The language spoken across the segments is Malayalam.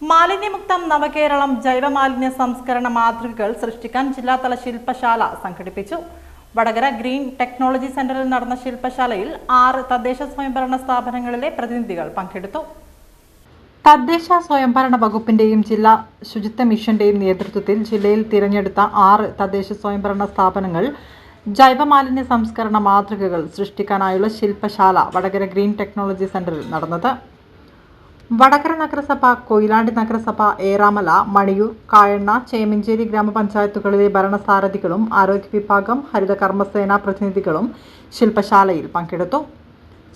മാലിന്യമുക്തം നവകേരളം ജൈവമാലിന്യ സംസ്കരണ മാതൃകകൾ സൃഷ്ടിക്കാൻ ജില്ലാതല ശില്പശാല സംഘടിപ്പിച്ചു. വടകര ഗ്രീൻ ടെക്നോളജി സെന്ററിൽ നടന്ന ശില്പശാലയിൽ ആറ് തദ്ദേശ സ്വയംഭരണ സ്ഥാപനങ്ങളിലെ പ്രതിനിധികൾ പങ്കെടുത്തു. തദ്ദേശ സ്വയംഭരണ വകുപ്പിന്റെയും ജില്ലാ ശുചിത്വ മിഷന്റെയും നേതൃത്വത്തിൽ ജില്ലയിൽ തിരഞ്ഞെടുത്ത ആറ് തദ്ദേശ സ്വയംഭരണ സ്ഥാപനങ്ങൾ ജൈവമാലിന്യ സംസ്കരണ മാതൃകകൾ സൃഷ്ടിക്കാനായുള്ള ശില്പശാല വടകര ഗ്രീൻ ടെക്നോളജി സെന്ററിൽ നടന്നത്. വടകര നഗരസഭ കൊയിലാണ്ടി നഗരസഭ ഏറാമല മണിയൂർ കായണ്ണ ചേമഞ്ചേരി ഗ്രാമപഞ്ചായത്തുകളിലെ ഭരണസാരഥികളും ആരോഗ്യ വിഭാഗം ഹരിത കർമ്മസേന പ്രതിനിധികളും ശില്പശാലയിൽ പങ്കെടുത്തു.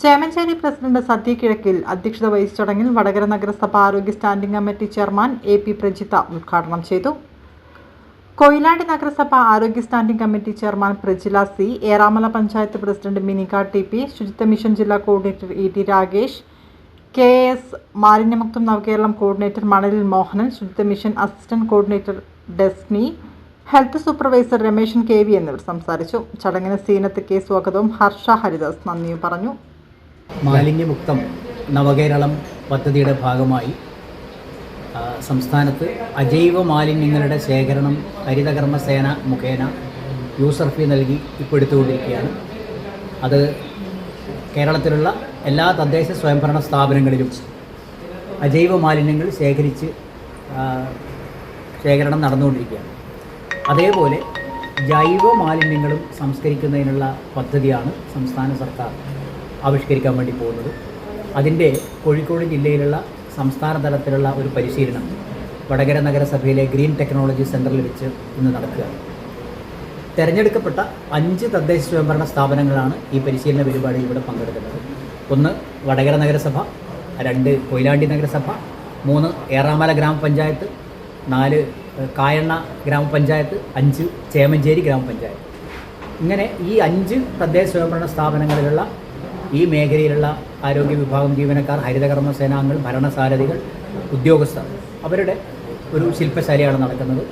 ചേമഞ്ചേരി പ്രസിഡന്റ് സത്യ കിഴക്കിൽ അധ്യക്ഷത വഹിച്ച ചടങ്ങിൽ വടകര നഗരസഭ ആരോഗ്യ standing committee chairman A P Prajitha ഉദ്ഘാടനം ചെയ്തു. കൊയിലാണ്ടി നഗരസഭ ആരോഗ്യ standing committee chairman Prajila C Eramala panchayat president Minika T P ശുചിത്വ മിഷൻ ജില്ലാ coordinator E T Ragesh K S മാലിന്യമുക്തം Navakeralam coordinator Manalil Mohanan ശുചിത്വ mission assistant coordinator Desni health supervisor Rameshan K V എന്നിവർ സംസാരിച്ചു. ചടങ്ങിന് സീനത്ത് കെ സ്വാഗതവും. ഹർഷ ഹരിദാസ് നന്ദിയും പറഞ്ഞു. മാലിന്യമുക്തം നവകേരളം പദ്ധതിയുടെ ഭാഗമായി സംസ്ഥാനത്ത് അജൈവ മാലിന്യങ്ങളുടെ ശേഖരണം ഹരിതകർമ്മസേന മുഖേന യൂസർ ഫീ നൽകി ഇപ്പോൾ എടുത്തുകൊണ്ടിരിക്കുകയാണ് അത് കേരളത്തിലുള്ള എല്ലാ തദ്ദേശ സ്വയംഭരണ സ്ഥാപനങ്ങളിലും അജൈവ മാലിന്യങ്ങൾ ശേഖരിച്ച് ശേഖരണം നടന്നുകൊണ്ടിരിക്കുകയാണ്. അതേപോലെ ജൈവ മാലിന്യങ്ങളും സംസ്കരിക്കുന്നതിനുള്ള പദ്ധതിയാണ് സംസ്ഥാന സർക്കാർ ആവിഷ്കരിക്കാൻ വേണ്ടി പോകുന്നത്. അതിന്റെ കോഴിക്കോട് ജില്ലയിലുള്ള സംസ്ഥാന തലത്തിലുള്ള ഒരു പരിശീലനം വടകര നഗരസഭയിലെ ഗ്രീൻ ടെക്നോളജി സെന്ററിൽ വെച്ച് ഇന്ന് നടക്കുക തിരഞ്ഞെടുക്കപ്പെട്ട അഞ്ച് തദ്ദേശ സ്വയംഭരണ സ്ഥാപനങ്ങളാണ് ഈ പരിശീലന പരിപാടിയിൽ ഇവിടെ പങ്കെടുക്കുന്നത്. ഒന്ന് വടകര നഗരസഭ രണ്ട് കൊയിലാണ്ടി നഗരസഭ മൂന്ന് ഏറാമല ഗ്രാമപഞ്ചായത്ത് നാല് കായണ്ണ ഗ്രാമപഞ്ചായത്ത് അഞ്ച് ചേമഞ്ചേരി ഗ്രാമപഞ്ചായത്ത്. ഇങ്ങനെ ഈ അഞ്ച് തദ്ദേശ സ്വയംഭരണ സ്ഥാപനങ്ങളിലുള്ള ഈ മേഖലയിലുള്ള ആരോഗ്യ വിഭാഗം ജീവനക്കാർ ഹരിതകർമ്മ സേനാംഗങ്ങൾ ഭരണസാരഥികൾ ഉദ്യോഗസ്ഥർ അവരുടെ ഒരു ശില്പശാലയാണ് നടക്കുന്നത്.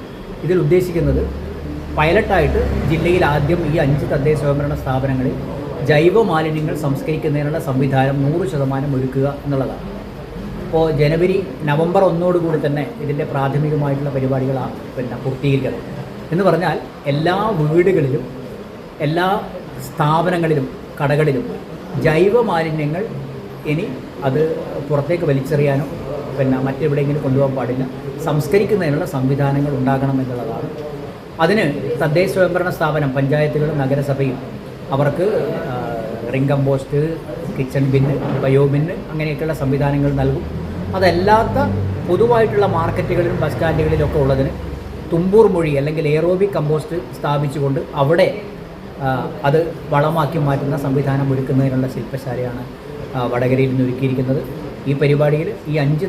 ഇതിൽ ഉദ്ദേശിക്കുന്നത് പൈലറ്റായിട്ട് ജില്ലയിൽ ആദ്യം ഈ അഞ്ച് തദ്ദേശ സ്വയംഭരണ സ്ഥാപനങ്ങളിൽ ജൈവ മാലിന്യങ്ങൾ സംസ്കരിക്കുന്നതിനുള്ള സംവിധാനം നൂറ് ശതമാനം ഒരുക്കുക എന്നുള്ളതാണ്. അപ്പോൾ ജനുവരി നവംബർ ഒന്നോടുകൂടി തന്നെ ഇതിന്റെ പ്രാഥമികമായിട്ടുള്ള പരിപാടികളാണ് പിന്നെ പൂർത്തീകരിക്കണം എന്ന് പറഞ്ഞാൽ എല്ലാ വീടുകളിലും എല്ലാ സ്ഥാപനങ്ങളിലും കടകളിലും ജൈവ മാലിന്യങ്ങൾ ഇനി അത് പുറത്തേക്ക് വലിച്ചെറിയാനോ പിന്നെ മറ്റെവിടെയെങ്കിലും കൊണ്ടുപോകാൻ പാടില്ല. സംസ്കരിക്കുന്നതിനുള്ള സംവിധാനങ്ങൾ ഉണ്ടാകണം എന്നുള്ളതാണ്. അതിന് തദ്ദേശ സ്വയംഭരണ സ്ഥാപനം പഞ്ചായത്തുകളും നഗരസഭയും അവർക്ക് റിംഗം compost kitchen bin bio bin അങ്ങനെയൊക്കെയുള്ള സംവിധാനങ്ങൾ നൽകും. അതല്ലാത്ത പൊതുവായിട്ടുള്ള മാർക്കറ്റുകളിലും ബസ് സ്റ്റാൻഡുകളിലൊക്കെ ഉള്ളതിന് തുമ്പൂർ മൊഴി അല്ലെങ്കിൽ എയറോബിക് കമ്പോസ്റ്റ് സ്ഥാപിച്ചുകൊണ്ട് അവിടെ അത് വളമാക്കി മാറ്റുന്ന സംവിധാനം ഒരുക്കുന്നതിനുള്ള ശില്പശാലയാണ് വടകരയിൽ നിന്ന് ഒരുക്കിയിരിക്കുന്നത്. ഈ പരിപാടിയിൽ ഈ അഞ്ച്